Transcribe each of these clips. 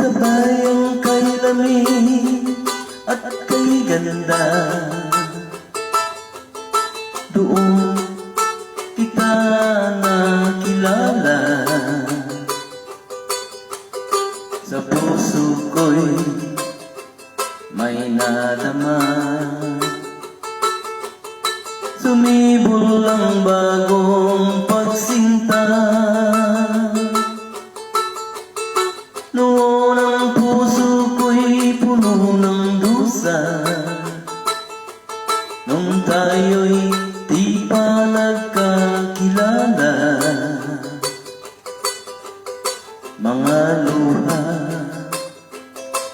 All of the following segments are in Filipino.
Sabay ang kay lamig at kay ganda. Doon kita nakilala. Sa puso ko'y may nadama Sumibol ang bagong pagsinta Nung tayo'y di pa nagkakilala Mga luha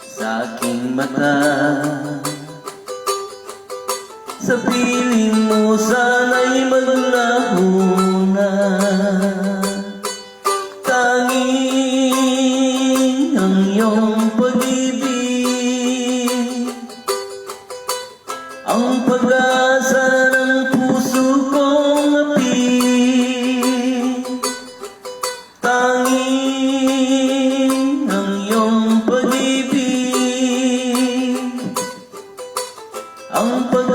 sa aking mata. Sa piling mo sana'y maglaho Ang pag-asa ng puso kong apig Tanging ang iyong pag-ibig. Ang pag-asa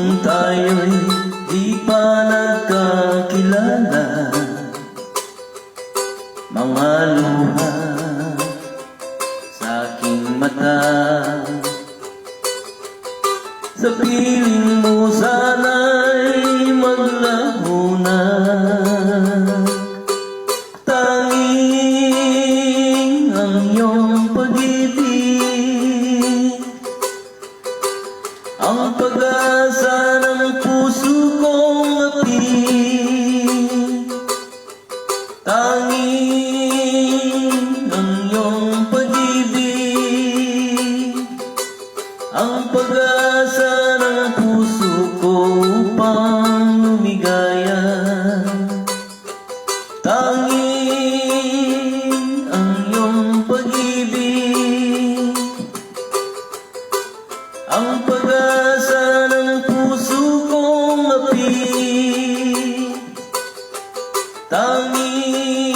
Nung tayo'y di pa nagkakilala. Mga luha sa aking mata. Sa piling mo sana'y Tanging ang iyong pag-ibig. Ng puso kong apig Tanging